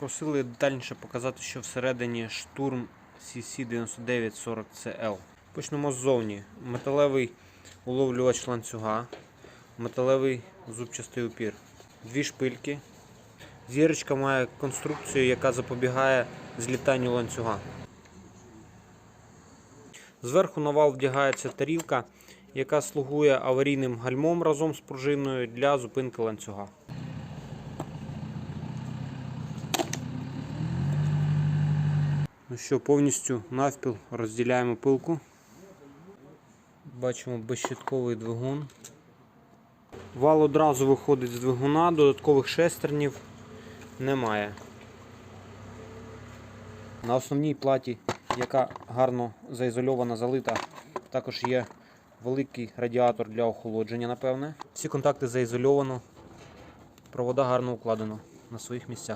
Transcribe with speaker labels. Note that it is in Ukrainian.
Speaker 1: Просили детальніше показати, що всередині штурм CC9940CL. Почнемо ззовні. Металевий уловлювач ланцюга, металевий зубчастий упір, дві шпильки. Зірочка має конструкцію, яка запобігає злітанню ланцюга. Зверху на вал вдягається тарілка, яка слугує аварійним гальмом разом з пружиною для зупинки ланцюга. Ну що, повністю навпіл розділяємо пилку. Бачимо безщитковий двигун. Вал одразу виходить з двигуна, додаткових шестернів немає. На основній платі, яка гарно заізольована, залита, також є великий радіатор для охолодження, напевне. Всі контакти заізольовано, провода гарно укладено на своїх місцях.